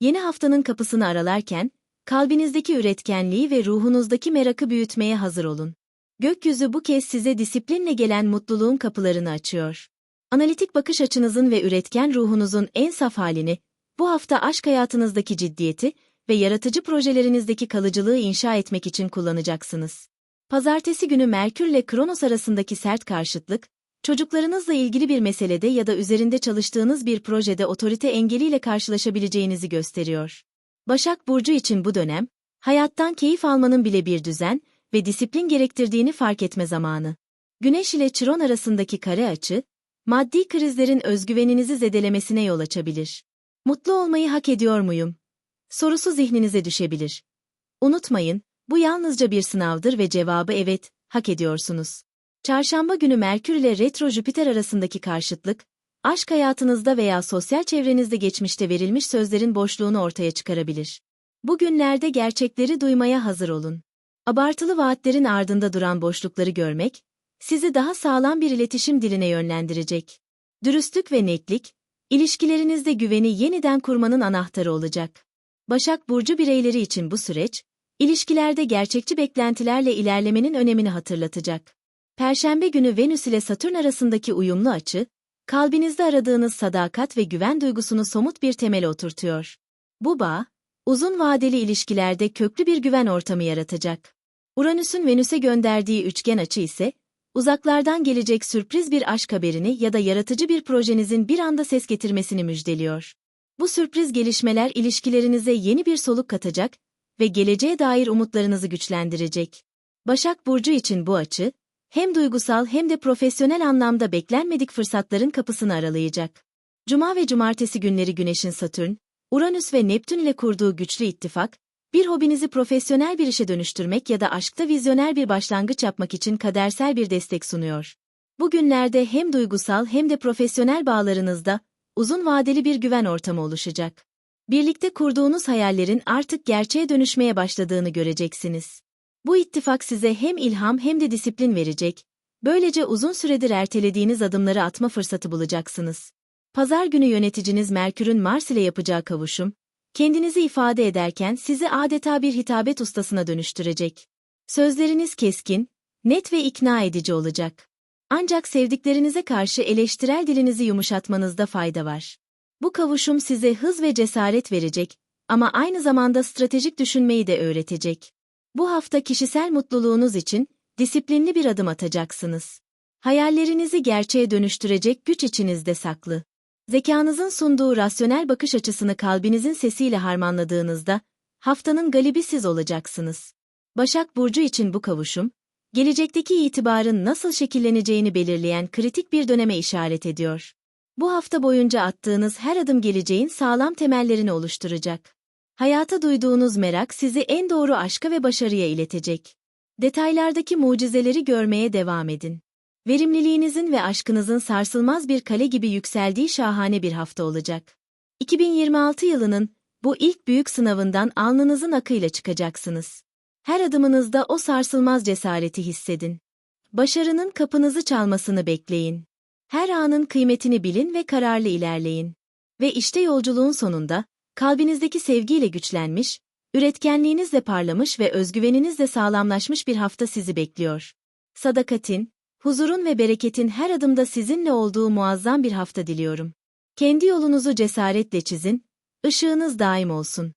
Yeni haftanın kapısını aralarken, kalbinizdeki üretkenliği ve ruhunuzdaki merakı büyütmeye hazır olun. Gökyüzü bu kez size disiplinle gelen mutluluğun kapılarını açıyor. Analitik bakış açınızın ve üretken ruhunuzun en saf halini, bu hafta aşk hayatınızdaki ciddiyeti ve yaratıcı projelerinizdeki kalıcılığı inşa etmek için kullanacaksınız. Pazartesi günü Merkür ile Kronos arasındaki sert karşıtlık, çocuklarınızla ilgili bir meselede ya da üzerinde çalıştığınız bir projede otorite engeliyle karşılaşabileceğinizi gösteriyor. Başak Burcu için bu dönem, hayattan keyif almanın bile bir düzen ve disiplin gerektirdiğini fark etme zamanı. Güneş ile Çıron arasındaki kare açı, maddi krizlerin özgüveninizi zedelemesine yol açabilir. Mutlu olmayı hak ediyor muyum? Sorusu zihninize düşebilir. Unutmayın, bu yalnızca bir sınavdır ve cevabı evet, hak ediyorsunuz. Çarşamba günü Merkür ile Retro Jüpiter arasındaki karşıtlık, aşk hayatınızda veya sosyal çevrenizde geçmişte verilmiş sözlerin boşluğunu ortaya çıkarabilir. Bugünlerde gerçekleri duymaya hazır olun. Abartılı vaatlerin ardında duran boşlukları görmek, sizi daha sağlam bir iletişim diline yönlendirecek. Dürüstlük ve netlik, ilişkilerinizde güveni yeniden kurmanın anahtarı olacak. Başak Burcu bireyleri için bu süreç, ilişkilerde gerçekçi beklentilerle ilerlemenin önemini hatırlatacak. Perşembe günü Venüs ile Satürn arasındaki uyumlu açı, kalbinizde aradığınız sadakat ve güven duygusunu somut bir temele oturtuyor. Bu bağ, uzun vadeli ilişkilerde köklü bir güven ortamı yaratacak. Uranüs'ün Venüs'e gönderdiği üçgen açı ise, uzaklardan gelecek sürpriz bir aşk haberini ya da yaratıcı bir projenizin bir anda ses getirmesini müjdeliyor. Bu sürpriz gelişmeler ilişkilerinize yeni bir soluk katacak ve geleceğe dair umutlarınızı güçlendirecek. Başak Burcu için bu açı, hem duygusal hem de profesyonel anlamda beklenmedik fırsatların kapısını aralayacak. Cuma ve cumartesi günleri Güneş'in Satürn, Uranüs ve Neptün ile kurduğu güçlü ittifak, bir hobinizi profesyonel bir işe dönüştürmek ya da aşkta vizyoner bir başlangıç yapmak için kadersel bir destek sunuyor. Bu günlerde hem duygusal hem de profesyonel bağlarınızda uzun vadeli bir güven ortamı oluşacak. Birlikte kurduğunuz hayallerin artık gerçeğe dönüşmeye başladığını göreceksiniz. Bu ittifak size hem ilham hem de disiplin verecek, böylece uzun süredir ertelediğiniz adımları atma fırsatı bulacaksınız. Pazar günü yöneticiniz Merkür'ün Mars ile yapacağı kavuşum, kendinizi ifade ederken sizi adeta bir hitabet ustasına dönüştürecek. Sözleriniz keskin, net ve ikna edici olacak. Ancak sevdiklerinize karşı eleştirel dilinizi yumuşatmanızda fayda var. Bu kavuşum size hız ve cesaret verecek ama aynı zamanda stratejik düşünmeyi de öğretecek. Bu hafta kişisel mutluluğunuz için disiplinli bir adım atacaksınız. Hayallerinizi gerçeğe dönüştürecek güç içinizde saklı. Zekanızın sunduğu rasyonel bakış açısını kalbinizin sesiyle harmanladığınızda, haftanın galibi siz olacaksınız. Başak Burcu için bu kavuşum, gelecekteki itibarın nasıl şekilleneceğini belirleyen kritik bir döneme işaret ediyor. Bu hafta boyunca attığınız her adım geleceğin sağlam temellerini oluşturacak. Hayata duyduğunuz merak sizi en doğru aşka ve başarıya iletecek. Detaylardaki mucizeleri görmeye devam edin. Verimliliğinizin ve aşkınızın sarsılmaz bir kale gibi yükseldiği şahane bir hafta olacak. 2026 yılının bu ilk büyük sınavından alnınızın akıyla çıkacaksınız. Her adımınızda o sarsılmaz cesareti hissedin. Başarının kapınızı çalmasını bekleyin. Her anın kıymetini bilin ve kararlı ilerleyin. Ve işte yolculuğun sonunda, kalbinizdeki sevgiyle güçlenmiş, üretkenliğinizle parlamış ve özgüveninizle sağlamlaşmış bir hafta sizi bekliyor. Sadakatin, huzurun ve bereketin her adımda sizinle olduğu muazzam bir hafta diliyorum. Kendi yolunuzu cesaretle çizin, ışığınız daim olsun.